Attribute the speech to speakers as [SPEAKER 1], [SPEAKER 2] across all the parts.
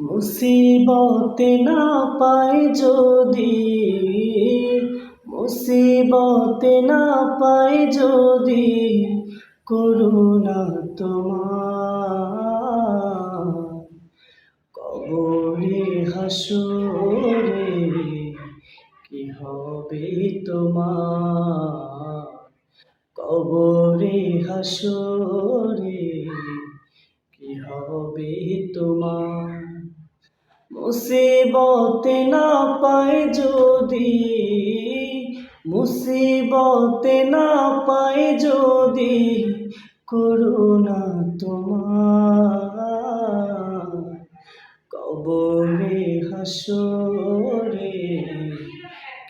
[SPEAKER 1] মুসিবতে না পাই যদি, মুসিবতে না পাই যদি করুণা তোমার। কবরে হাসরে কি হবে তোমার? কবরে হাসরে কি হবে তোমার? মুসিবতে না পাই যদি, মুসিবতে না পাই যদি করুণা তোমার। কবরে হাসরে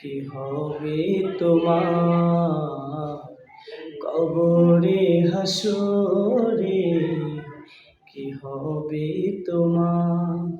[SPEAKER 1] কি হবে তোমার? কবরে হাসরে কি হবে তোমার?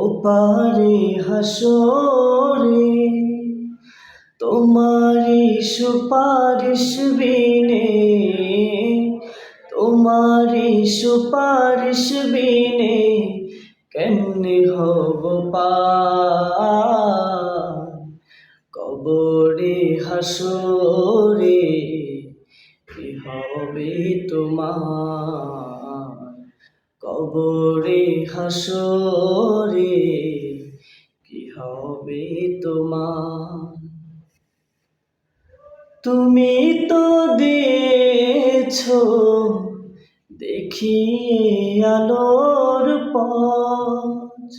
[SPEAKER 1] ওপারে হাসরে তোমারি সুপারিশ বিনে তোমারি সুপারিশ বিনে কেমনে হব পার কবরে হাসরে হবে তোমার? কবরে হাসরে কি হবে তোমার? তুমি তো দিয়েছ দেখি আলোর পথ।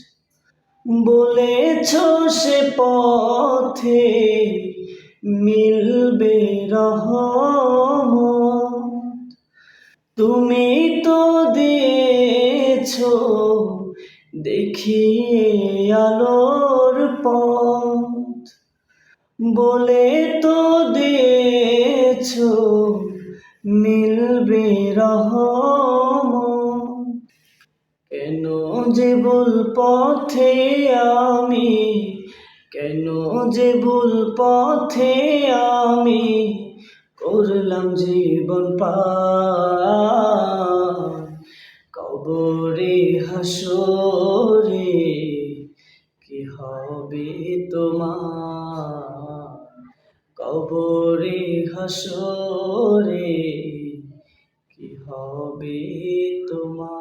[SPEAKER 1] বলেছ সে পথে মিলবে রহমত। তুমি তো দিয়েছ দেখি আলোর পথ। বলে তো দিয়েছ, মিলবে রহমত। কেন যে ভুল পথে আমি, কেন যে ভুল পথে আমি করলাম জীবন পার। কবরে হাসরে কি হবে তোমার? কবরে হাসরে কি হবে তোমার?